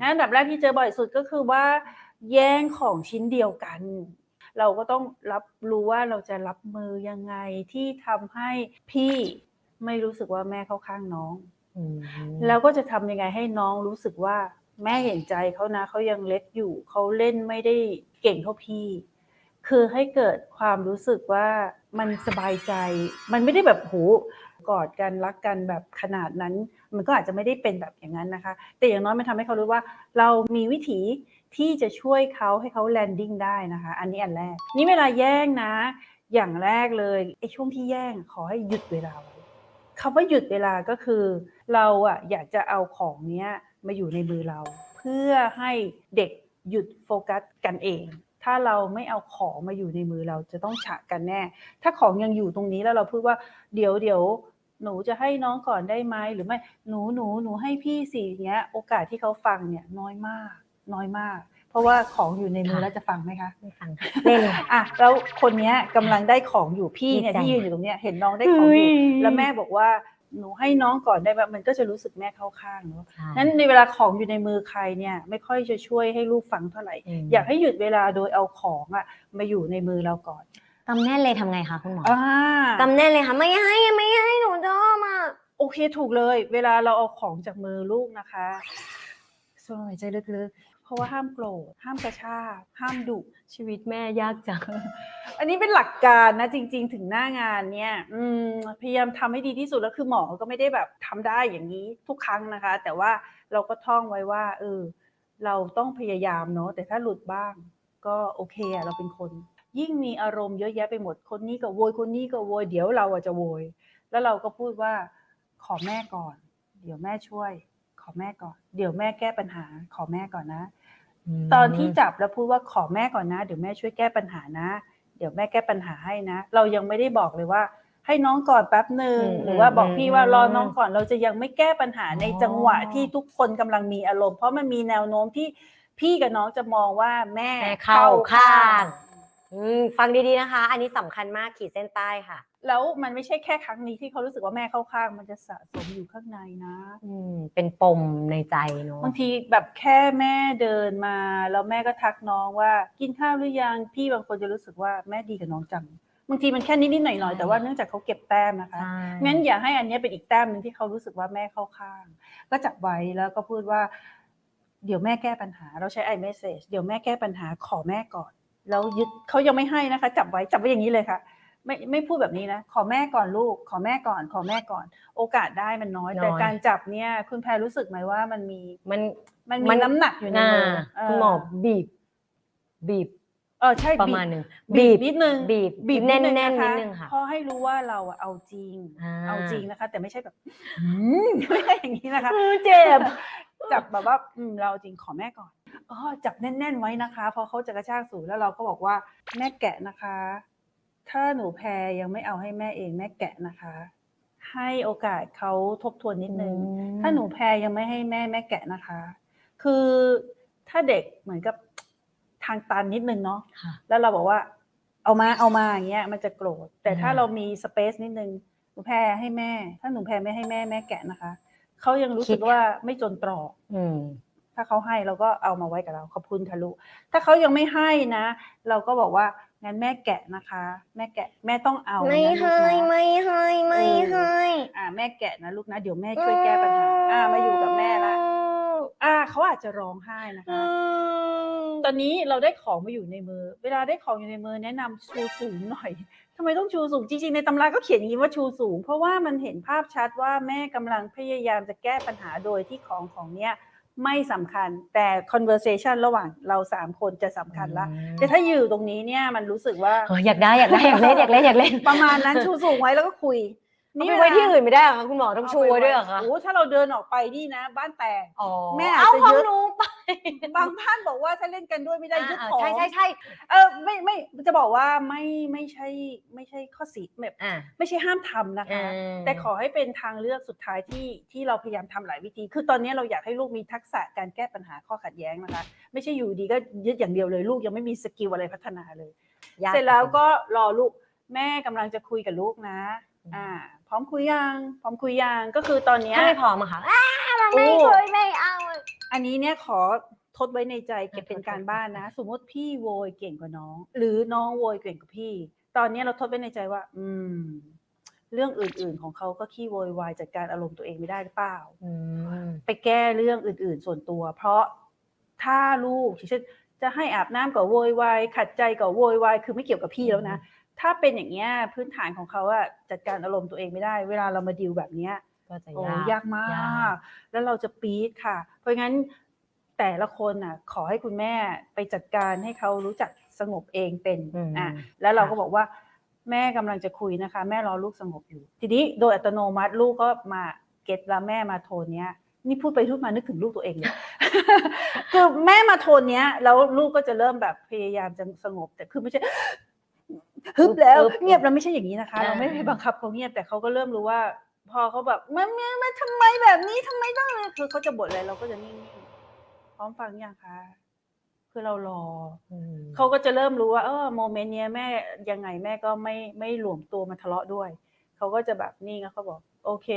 งั้นอันดับแรกที่เจอบ่อยสุดก็คือว่า แย่งของชิ้นเดียวกัน เราก็ต้องรับรู้ว่าเราจะรับมือยังไงที่ทำให้พี่ไม่รู้สึกว่าแม่เข้าข้างน้องอืมแล้วก็จะทำยังไงให้น้องรู้สึกว่าแม่เห็นใจเขานะเขายังเล็กอยู่เขาเล่นไม่ได้เก่งเท่าพี่ คือให้เกิดความรู้สึกว่า มันสบายใจ มันไม่ได้แบบโหกอดกันรักกันแบบขนาดนั้น มันก็อาจจะไม่ได้เป็นแบบอย่างนั้นนะคะ แต่อย่างน้อยมันทำให้เขารู้ว่า เรามีวิธีที่จะช่วยเขาให้เขาแลนดิ้งได้นะคะ อันนี้อันแรก นี่เวลาแย่งนะ อย่างแรกเลยไอ้ช่วงที่แย่งขอให้หยุดเวลาคำว่าหยุดเวลาก็คือ เราอะอยากจะเอาของเนี้ยมาอยู่ในมือเรา เพื่อให้เด็กหยุดโฟกัสกันเอง ถ้าเราไม่เอาของมาอยู่ในมือเราจะต้องฉะกันแน่ ถ้าของยังอยู่ตรงนี้แล้วเราพูดว่าเดี๋ยวเดี๋ยวหนูจะให้น้องก่อนได้ไหมหรือไม่หนูหนูหนูให้พี่สิอย่างเงี้ย โอกาสที่เขาฟังเนี่ยน้อยมาก น้อยมาก เพราะว่าของอยู่ในมือแล้วจะฟังไหมคะไม่ฟังเล่นเลยอะแล้วคนเนี้ยกำลังได้ของอยู่พี่เนี่ยดีใจที่ยืนอยู่ตรงเนี้ยเห็นน้องได้ของอยู่เฮ้ยแล้วแม่บอกว่า หนูให้น้องก่อนได้ไหมมันก็จะรู้สึกแม่เข้าข้างเนาะใช่นั้นในเวลาของอยู่ในมือใครเนี่ย ไม่ค่อยจะช่วยให้ลูกฟังเท่าไหร่อืมอยากให้หยุดเวลาโดยเอาของอะมาอยู่ในมือเราก่อนกำแน่นเลยทำไงคะคุณหมออ่ากำแน่นเลยค่ะไม่ให้ไม่ให้หนูชอบอะโอเคถูกเลย เวลาเราเอาของจากมือลูกนะคะสูดหายใจลึกๆ เพราะว่าห้ามโกรธห้ามกระชากห้ามดุ ชีวิตแม่ยากจัง อันนี้เป็นหลักการนะจริง ๆ ถึงหน้างานเนี่ยอืมพยายามทำให้ดีที่สุดแล้วคือหมอก็ไม่ได้แบบทำได้อย่างนี้ทุกครั้งนะคะ แต่ว่าเราก็ท่องไว้ว่าเออเราต้องพยายามเนาะแต่ถ้าหลุดบ้าง ก็โอเคอะเราเป็นคน ยิ่งมีอารมณ์เยอะแยะไปหมดคนนี้ก็โวยคนนี้ก็โวยเดี๋ยวเราอะจะโวย แล้วเราก็พูดว่าขอแม่ก่อน เดี๋ยวแม่ช่วย ขอแม่ก่อน เดี๋ยวแม่แก้ปัญหา ขอแม่ก่อนนะ ตอนที่จับแล้วพูดว่าขอแม่ก่อนนะ เดี๋ยวแม่ช่วยแก้ปัญหานะ เดี๋ยวแม่แก้ปัญหาให้นะ เรายังไม่ได้บอกเลยว่า ให้น้องก่อนแป๊บหนึ่งอืมหรือว่าบอกพี่ว่าอืมรอน้องก่อนเราจะยังไม่แก้ปัญหาในอ๋อจังหวะที่ทุกคนกำลังมีอารมณ์ เพราะมันมีแนวโน้มที่พี่กับน้องจะมองว่าแม่แม่เข้าข้างอืมฟังดีๆนะคะ อันนี้สำคัญมากขีดเส้นใต้ค่ะ แล้วมันไม่ใช่แค่ครั้งนี้ที่เขารู้สึกว่าแม่เข้าข้าง มันจะสะสมอยู่ข้างในนะ อืมเป็นปมในใจเนาะบางทีแบบแค่แม่เดินมา แล้วแม่ก็ทักน้องว่า กินข้าวหรือยังพี่บางคนจะรู้สึกว่าแม่ดีกับน้องจังบางทีมันแค่นิดๆหน่อยๆแต่ว่าเนื่องจากเขาเก็บแต้มนะคะใช่งั้นอย่าให้อันเนี้ยเป็นอีกแต้มหนึ่งที่เขารู้สึกว่าแม่เข้าข้าง ก็จับไว้แล้วก็พูดว่า เดี๋ยวแม่แก้ปัญหา เราใช้ไอเมสเซจเดี๋ยวแม่แก้ปัญหาขอแม่ก่อน แล้วยึดเขายังไม่ให้นะคะ จับไว้จับไว้อย่างนี้เลยค่ะ ไม่ไม่พูดแบบนี้นะ ขอแม่ก่อนลูก ขอแม่ก่อน ขอแม่ก่อน โอกาสได้มันน้อย น้อย แต่การจับเนี่ยคุณแพรรู้สึกไหมว่ามันมีมันมันมีน้ำหนักอยู่ในอ่ามือเคุณหมอบีบ บีบเออใช่ประบีบมาณหนึ่งบีบนิดนึงบีบบีบแน่นดงแน่นคนิดนึงค่ะเพราะให้รู้ว่าเราอะเอาจริงอ่าเอาจริงนะคะ แต่ไม่ใช่แบบหืมไม่ใช่อย่างนี้นะคะเจ็บจับแบบว่าอืมเราเอาจริงขอแม่ก่อนอ๋อจับแน่น ๆ ไว้นะคะเพราะเขาจะกระชากสูงแล้วเราก็บอกว่าแม่แกะนะคะ ถ้าหนูแพรยังไม่เอาให้แม่เองแม่แกะนะคะ ให้โอกาสเขาทบทวนนิดนึงอืมถ้าหนูแพรยังไม่ให้แม่แม่แกะนะคะ คือถ้าเด็กเหมือนกับทางตันนิดนึงเนาะค่ะแล้วเราบอกว่า เอามาเอามาอย่างเงี้ย มันจะโกรธ แต่ถ้าอืมเรามีสเปซนิดนึงหนูแพรให้แม่ ถ้าหนูแพรไม่ให้แม่แม่แกะนะคะเขายังรู้สึกว่าไม่จนตรอกอืมถ้าเขาให้เราก็เอามาไว้กับเราขอบคุณทะลุ ถ้าเขายังไม่ให้นะ เราก็บอกว่า งั้นแม่แกะนะคะ แม่แกะแม่ต้องเอาไม่นะลูกให้นะ ไม่ให้ไม่ให้อ่าแม่แกะนะลูกนะ เดี๋ยวแม่ช่วยแก้ปัญหาอ่ามาอยู่กับแม่ละอ่าเขาอาจจะร้องไห้นะคะ ตอนนี้เราได้ของมาอยู่ในมือ เวลาได้ของอยู่ในมือแนะนำชูสูงหน่อยทำไมต้องชูสูงจริงๆในตำราก็เขียนอย่างนี้ว่าชูสูง เพราะว่ามันเห็นภาพชัดว่าแม่กำลังพยายามจะแก้ปัญหาโดยที่ของของเนี้ย ไม่สำคัญแต่ conversation ระหว่างเราสามคนจะสำคัญละแต่ถ้าอยู่ตรงนี้เนี่ยมันรู้สึกว่าเอออยากได้อยากได้อยากเล่นอยากเล่นอยากเล่นประมาณนั้นชูสูงไว้แล้วก็คุย นี่ไปไว้ที่อื่นไม่ได้เหรอคะคุณหมอต้องชูไว้ด้วยเหรอคะโอ้ถ้าเราเดินออกไปนี่นะ บ้านแตก อ๋อแม่อาจเอาจะของยึด หนูไปบางท่านบอกว่าถ้าเล่นกันด้วยไม่ได้ยึดอ่าของ ใช่ใช่ใช่เออไม่ไม่จะบอกว่าไม่ไม่ใช่ไม่ใช่ข้อสีแบบอ่าไม่ใช่ห้ามทำนะคะ แต่ขอให้เป็นทางเลือกสุดท้ายที่ที่เราพยายามทำหลายวิธี คือตอนนี้เราอยากให้ลูกมีทักษะการแก้ปัญหาข้อขัดแย้งนะคะ ไม่ใช่อยู่ดีก็ยึดอย่างเดียวเลยลูกยังไม่มีสกิลอะไรพัฒนาเลย ยากเสร็จแล้วก็รอลูกแม่กำลังจะคุยกับลูกนะอ่า พร้อมคุยยังพร้อมคุยยังก็คือตอนเนี้ยถ้าไม่พร้อมอะค่ะอ้ามันไม่โอ้คุยไม่เอา อันนี้เนี่ยขอทดไว้ในใจเก็บเป็นการบ้านนะ สมมติพี่โวยเก่งกว่าน้อง หรือน้องโวยเก่งกว่าพี่ ตอนนี้เราทดไว้ในใจว่า อืม เรื่องอื่น ๆ ของเขาก็ขี้โวยวายจัดการอารมณ์ตัวเองไม่ได้หรือเปล่าอืมไปแก้เรื่องอื่น ๆ ส่วนตัว เพราะถ้าลูกเช่นจะให้อาบน้ำก็โวยวายขัดใจก็โวยวายคือไม่เกี่ยวกับพี่แล้วนะ ถ้าเป็นอย่างเงี้ยพื้นฐานของเขาอะจัดการอารมณ์ตัวเองไม่ได้ เวลาเรามาดีลแบบเนี้ยก็จะโอ้ยากยากมายากกแล้วเราจะปี๊ดค่ะ เพราะงั้นแต่ละคนน่ะขอให้คุณแม่ไปจัดการให้เขารู้จักสงบเองเป็นอืมอะแล้วเราก็ค่ะบอกว่าแม่กำลังจะคุยนะคะ แม่รอลูกสงบอยู่ ทีนี้โดยอัตโนมัติลูกก็มาเก็ตแล้วแม่มาโทนเนี้ย นี่พูดไปพูดมานึกถึงลูกตัวเองเลยคือแม่มาโทนเนี้ยแล้วลูกก็จะเริ่มแบบพยายามจะสงบแต่คือไม่ใช่ ฮึบแล้วฮึบเงียบแล้วไม่ใช่อย่างนี้นะคะอ่าเราไม่ได้บังคับเขาเงียบแต่เขาก็เริ่มรู้ว่า พอเขาแบบมันมันมันทำไมแบบนี้ทำไมต้องเลยคือเขาจะบ่นอะไรเราก็จะนิ่งๆพร้อมฟังยังคะคือเรารออืมเขาก็จะเริ่มรู้ว่าเออโมเมนต์เนี้ยแม่ยังไงแม่ก็ไม่ไม่หลวมตัวมาทะเลาะด้วยเขาก็จะแบบนิ่งแล้วเขาบอก โอเค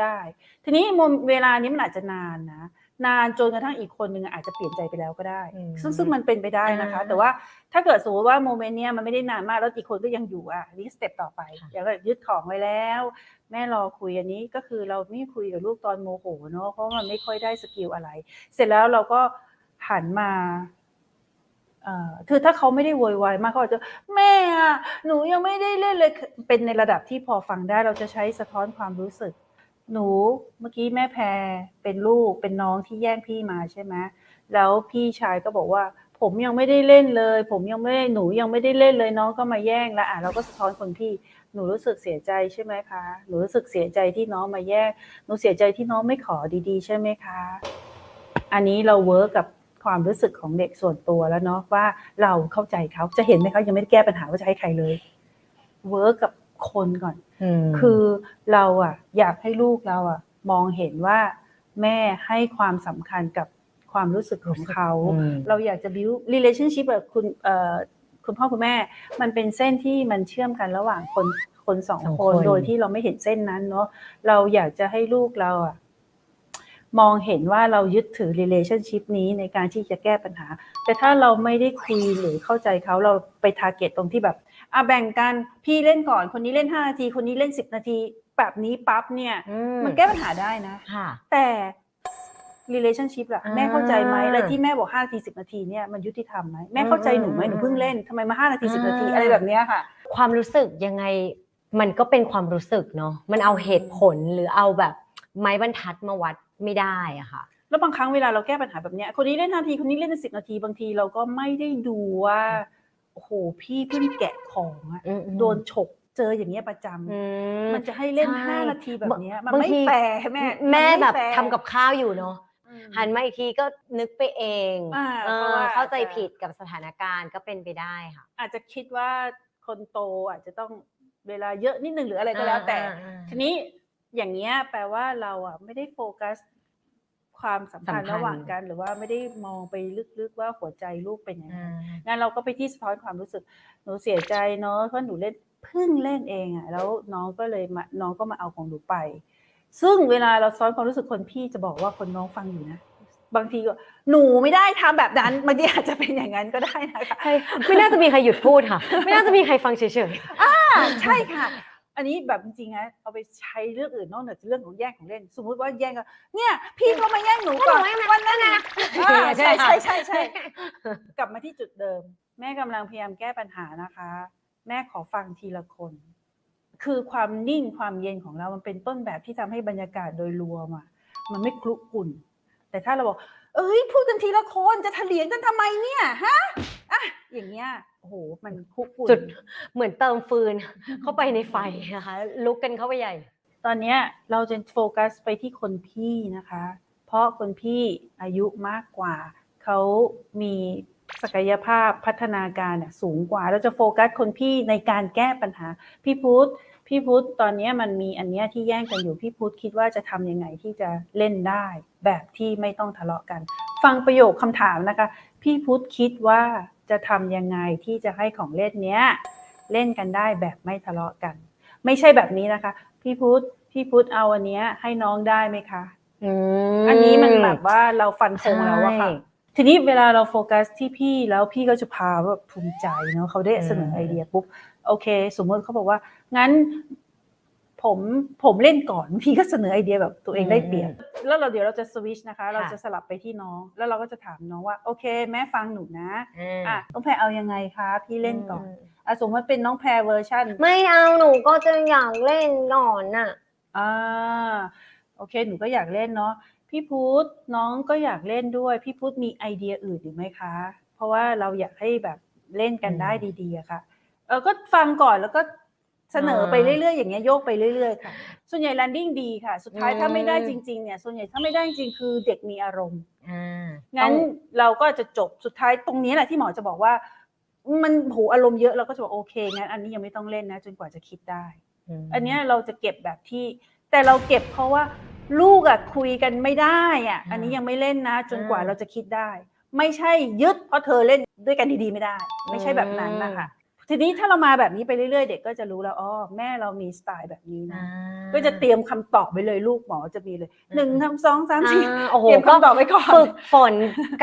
ได้ ทีนี้โมเวลานี้มันอาจจะนานนะ นานจนกระทั่งอีกคนนึงอาจจะเปลี่ยนใจไปแล้วก็ได้อืมซึ่งซึ่งมันเป็นไปได้นะคะอ่าแต่ว่าถ้าเกิดสมมติว่าโมเมนต์เนี้ยมันไม่ได้นานมากแล้วอีกคนก็ยังอยู่อะนี่สเต็ปต่อไปค่ะอย่างก็ยึดของไว้แล้ว แม่รอคุยอันนี้ก็คือเราไม่คุยกับลูกตอนโมโหเนอะเพราะมันไม่ค่อยได้สกิลอะไร เสร็จแล้วเราก็หันมาเอ่อคือถ้าเขาไม่ได้โวยวายมากเขาอาจจะแม่อะหนูยังไม่ได้เล่นเลยคือเป็นในระดับที่พอฟังได้เราจะใช้สะท้อนความรู้สึก หนูเมื่อกี้แม่แพรเป็นลูกเป็นน้องที่แย่งพี่มาใช่ไหมแล้วพี่ชายก็บอกว่า ผมยังไม่ได้เล่นเลย ผมยังไม่ได้หนูยังไม่ได้เล่นเลยน้องก็มาแย่งแล้วอะเราก็สะท้อนคนพี่หนูรู้สึกเสียใจใช่ไหมคะ หนูรู้สึกเสียใจที่น้องมาแย่งหนูเสียใจที่น้องไม่ขอดีๆ ใช่ไหมคะ อันนี้เราเวิร์กกับความรู้สึกของเด็กส่วนตัวแล้วเนาะว่าเราเข้าใจเขาจะเห็นไหมเขายังไม่ได้แก้ปัญหาว่าจะให้ใครเลยเวิร์กกับคนก่อน คือเราอะ อยากให้ลูกเราอะ มองเห็นว่าแม่ให้ความสำคัญกับความรู้สึกของเขาอืมเราอยากจะ build relationship กับคุณเอ่อคุณพ่อคุณแม่ มันเป็นเส้นที่มันเชื่อมกันระหว่างคนคนสองสองคคนนโดยที่เราไม่เห็นเส้นนั้นเนาะ เราอยากจะให้ลูกเราอะ มองเห็นว่าเรายึดถือ relationship นี้ในการที่จะแก้ปัญหา แต่ถ้าเราไม่ได้คุยหรือเข้าใจเขาเราไป target ตรงที่แบบอะแบ่งกันพี่เล่นก่อนคนนี้เล่น 5 นาที คนนี้เล่น 10 นาที แบบนี้ปั๊บเนี่ยอืมันแก้ปัญหาได้นะค่ะแต่ relationship ล่ะอ่าแม่เข้าใจไหมแล้วที่แม่บอก5นาที10 นาทีเนี่ยมันยุติธรรมไหมแม่เข้าใจหนูไหมหนูเพิ่งเล่นทำไมมา5นาที10 นาทีอ่าอะไรแบบเนี้ยค่ะ ความรู้สึกยังไงมันก็เป็นความรู้สึกเนาะมันเอาเหตุผลหรือเอาแบบ ไม้บรรทัดมาวัดไม่ได้อะค่ะแล้วบางครั้งเวลาเราแก้ปัญหาแบบเนี้ยคนนี้เล่น5นาทีคนนี้เล่น10นาทีบางทีเราก็ไม่ได้ดูว่าโอ้โหพี่เพิ่งแกะของอะอืมอืมโดนฉกเจออย่างเงี้ยประจำอืมันจะให้เล่นใช่5นาทีแบบเนี้ยมันบางไม่ทีแฟร์แม่แม่นไแบบฟร์ทำกับข้าวอยู่เนาะอืมหันมาอีกทีก็นึกไปเองอ่าเอเพราะอว่าเข้าใจอาจจะผิดกับสถานการณ์ก็เป็นไปได้ค่ะ อาจจะคิดว่าคนโตอาจจะต้องเวลาเยอะนิดนึงหรืออะไรก็แล้วแต่อ่าอ่าอ่าทีนี้ อย่างเงี้ยแปลว่าเราอะไม่ได้โฟกัสความสัมพันธ์สัมพันธ์ระหว่างกัน หรือว่าไม่ได้มองไปลึกๆว่าหัวใจลูกเป็นยังไงอ่างั้นเราก็ไปที่สะท้อนความรู้สึกหนูเสียใจเนาะเพราะหนูเล่นเพิ่งเล่นเองอะ่ะแล้วน้องก็เลยมาน้องก็มาเอาของหนูไป ซึ่งเวลาเราซ้อนความรู้สึกคนพี่จะบอกว่าคนน้องฟังอยู่นะบางทีก็หนูไม่ได้ทำแบบนั้นบางทีอาจจะเป็นอย่างนั้นก็ได้นะคะใช่ไม่น่าจะมีใครหยุดพูดค่ะ ไม่น่าจะมีใครฟังเฉยอ่าใช่ค่ะ อันนี้แบบจริงๆนะเอาไปใช้เรื่องอื่นนอกเหนือจากเรื่องของแย่งของเล่น สมมุติว่าแย่งกันเนี่ย พี่เขามาแย่งหนูก่อนวันนั้นนะอ่าใช่ใช่ใช่ใช่กลับมาที่จุดเดิม แม่กำลังพยายามแก้ปัญหานะคะ แม่ขอฟังทีละคน คือความนิ่งความเย็นของเรามันเป็นต้นแบบที่ทำให้บรรยากาศโดยรวมอะมันไม่คลุกกลุ่น แต่ถ้าเราบอกเอ้ยพูดกันทีละคนจะเถลียงกันทำไมเนี่ยฮะอะอย่างเงี้ย โอ้โหมันคลุกกลุ่นจุดเหมือนเติมฟืนเข้าไปในไฟนะคะ ลุกกันเข้าไปใหญ่ ตอนเนี้ยเราจะโฟกัสไปที่คนพี่นะคะ เพราะคนพี่อายุมากกว่า เขามีศักยภาพพัฒนาการเนี่ยสูงกว่า เราจะโฟกัสคนพี่ในการแก้ปัญหา พี่พุทธพี่พุทธตอนเนี้ยมันมีอันเนี้ยที่แย่งกันอยู่ พี่พุทธคิดว่าจะทำยังไงที่จะเล่นได้ แบบที่ไม่ต้องทะเลาะกัน ฟังประโยคคำถามนะคะ พี่พุทธคิดว่า จะทำยังไงที่จะให้ของเล่นเนี้ยเล่นกันได้แบบไม่ทะเลาะกัน ไม่ใช่แบบนี้นะคะพพี่พุธพี่พุธเอาอันเนี้ยให้น้องได้ไหมคะอืมอันนี้มันแบบว่าเราฟันธงแล้วอะค่ะใช่ทีนี้เวลาเราโฟกัสที่พี่แล้วพี่ก็จะพาแบบภูมิใจเนาะเขาได้เสนออืมไอเดียปุ๊บโอเค สมมติเขาบอกว่า งั้น ผมผมเล่นก่อนพี่ก็เสนอไอเดียแบบตัวเองได้เปรียบแล้วเราเดี๋ยวเราจะสวิชนะคะ เราจะสลับไปที่น้อง แล้วเราก็จะถามน้องว่าโอเค แม่ฟังหนูนะอะน้องแพรเอายังไงคะพี่เล่นก่อนอะสมมติเป็นน้องแพรเวอร์ชันไม่เอาหนูก็จะอยากเล่นก่อนน่ะอ่าโอเคหนูก็อยากเล่นเนาะพี่พุธน้องก็อยากเล่นด้วย พี่พุธมีไอเดียอื่นอีกไหมคะ เพราะว่าเราอยากให้แบบเล่นกันอืมได้ดีๆอะค่ะเออก็ฟังก่อนแล้วก็ เสนอไปอ่าเรื่อยๆอย่างเงี้ยโยกไปเรื่อยๆค่ะส่วนใหญ่ landing ดีค่ะ สุดท้ายอืมถ้าไม่ได้จริงๆเนี่ยส่วนใหญ่ถ้าไม่ได้จริงๆคือเด็กมีอารมณ์อ่างั้นต้องเราก็จะจบสุดท้ายตรงนี้แหละที่หมอจะบอกว่า มันโหอารมณ์เยอะเราก็จะบอกโอเคงั้นอันนี้ยังไม่ต้องเล่นนะ จนกว่าจะคิดได้มอันเนี้ยเราจะเก็บแบบที่ แต่เราเก็บเพราะว่าลูกอะคุยกันไม่ได้อะอันนี้ยังไม่เล่นนะ จนกว่าเราจะคิดได้ ไม่ใช่ยึดเพราะเธอเล่นด้วยกันดีๆไม่ได้ ไม่ใช่แบบนั้นนะคะ ทีนี้ถ้าเรามาแบบนี้ไปเรื่อยๆ เด็กก็จะรู้แล้วอ๋อแม่เรามีสไตล์แบบนี้อ่านะ ก็จะเตรียมคำตอบไปเลยลูกหมอจะมีเลยหนึ่งอืมทำสองสามสี่อ่าโอ้โหเตรียมก็คำตอบไว้ก่อนฝึกฝน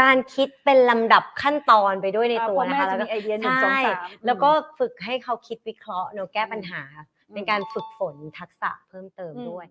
การคิดเป็นลำดับขั้นตอนไปด้วยในอ่าตัวเพราะนะแม่คะจะแล้วก็มีไอเดียหนึ่งสองใช่สามแล้วก็ฝึกให้เขาคิดวิเคราะห์เนอะแก้ปัญหาอืมเป็นการฝึกฝนทักษะเพิ่มเติมอืมด้วย